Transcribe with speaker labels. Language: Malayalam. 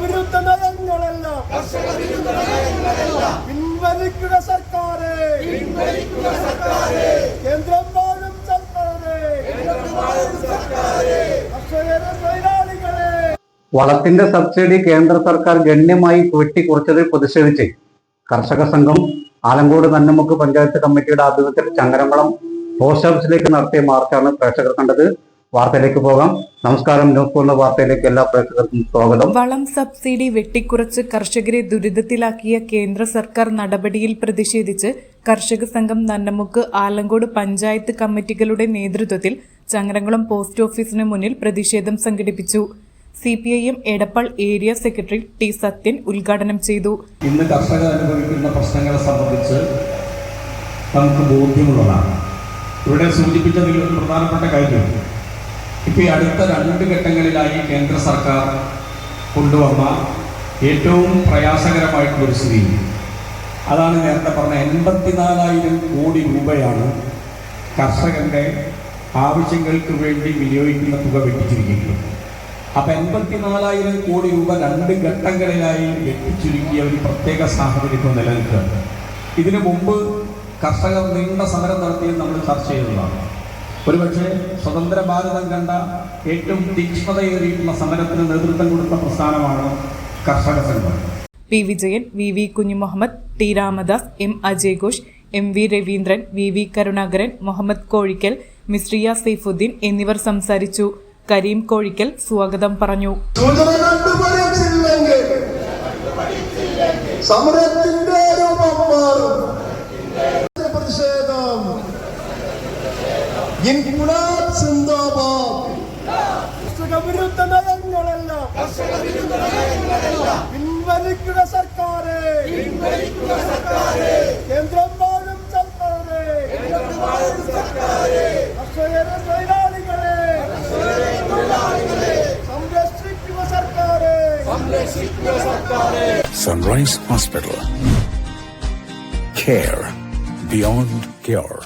Speaker 1: വിരുദ്ധ നയങ്ങളെല്ലാം പിൻവലിക്കുക സർക്കാരെ. കേന്ദ്രം വാഴും സർക്കാരെ. കർഷകരെ തൊഴിലാളികളെ.
Speaker 2: വളത്തിന്റെ സബ്സിഡി കേന്ദ്ര സർക്കാർ ഗണ്യമായി വെട്ടിക്കുറച്ചതിൽ പ്രതിഷേധിച്ച് കർഷക സംഘം ആലങ്കോട് നന്നമുക്ക് പഞ്ചായത്ത് കമ്മിറ്റിയുടെ ആഭിമുഖ്യത്തിൽ ചങ്ങരംകുളം പോസ്റ്റ് ഓഫീസിലേക്ക് നടത്തിയ മാർച്ചാണ് പ്രേക്ഷകർ കണ്ടത്. വാർത്തയിലേക്ക് പോകാം. നമസ്കാരം. ന്യൂസ് പോലുള്ള വാർത്തയിലേക്ക് എല്ലാ പ്രേക്ഷകർക്കും സ്വാഗതം.
Speaker 3: വളം സബ്സിഡി വെട്ടിക്കുറച്ച് കർഷകരെ ദുരിതത്തിലാക്കിയ കേന്ദ്ര സർക്കാർ നടപടിയിൽ പ്രതിഷേധിച്ച് കർഷക സംഘം നന്നമുക്ക് ആലങ്കോട് പഞ്ചായത്ത് കമ്മിറ്റികളുടെ നേതൃത്വത്തിൽ ചങ്ങരംകുളം പോസ്റ്റ് ഓഫീസിന് മുന്നിൽ പ്രതിഷേധം സംഘടിപ്പിച്ചു. C P I M Edappal area secretary T Sathyan ഉദ്ഘാടനം ചെയ്തു.
Speaker 4: ഇന്ന് കർഷകർ അനുഭവിക്കുന്ന പ്രശ്നങ്ങളെ സംബന്ധിച്ച് നമുക്ക് ബോധ്യമുള്ളതാണ്. ഇവിടെ സൂചിപ്പിച്ചതിൽ ഒരു പ്രധാനപ്പെട്ട കാര്യം. ഇപ്പോൾ ഈ അടുത്ത രണ്ട് ഘട്ടങ്ങളിലായി കേന്ദ്ര സർക്കാർ കൊണ്ടുവന്ന ഏറ്റവും പ്രയാസകരമായിട്ടുള്ളൊരു സ്ഥിതി. അതാണ് നേരത്തെ പറഞ്ഞ എൺപത്തിനാലായിരം കോടി രൂപയാണ് കർഷകന്റെ ആവശ്യങ്ങൾക്ക് വേണ്ടി വിനിയോഗിക്കുന്ന തുക വെട്ടിച്ചിരിക്കുന്നത്. അപ്പം എൺപത്തിനാലായിരം കോടി രൂപ രണ്ട് ഘട്ടങ്ങളിലായി വെട്ടിച്ചുരുക്കിയ ഒരു പ്രത്യേക സാഹചര്യം ഇപ്പോൾ നിലനിൽക്കുകയാണ്. ഇതിനു മുമ്പ് കർഷകർ നീണ്ട സമരം നടത്തിയത് നമ്മൾ ചർച്ച ചെയ്തതാണ്. ഒരുപക്ഷെ സ്വതന്ത്ര ഭാരതം കണ്ട ഏറ്റവും തീക്ഷ്ണതയേറിയിട്ടുള്ള സമരത്തിന് നേതൃത്വം കൊടുത്ത പ്രസ്ഥാനമാണ് കർഷക സംഘം.
Speaker 3: P Vijayan V V Kunhumuhammad T Ramadas M Ajay Ghosh M V Raveendran V V Karunakaran Muhammad Kozhikkal Misriya Saifuddin എന്നിവർ സംസാരിച്ചു. കരീം കോഴിക്കൽ സ്വാഗതം പറഞ്ഞു.
Speaker 1: സമരത്തിന്റെ രൂപം മാറും പ്രതിഷേധം ഇൻകുലാബ് സിന്ദാബാദ് കർഷക വിരുദ്ധ നയങ്ങളെല്ലാം പിൻവലിക്കുക സർക്കാരെ കേന്ദ്രം വാഴും സർക്കാരെ കർഷകരെ തൊഴിലാളികളെ സർക്കാരെ
Speaker 5: Sunrise hospital Care beyond cure.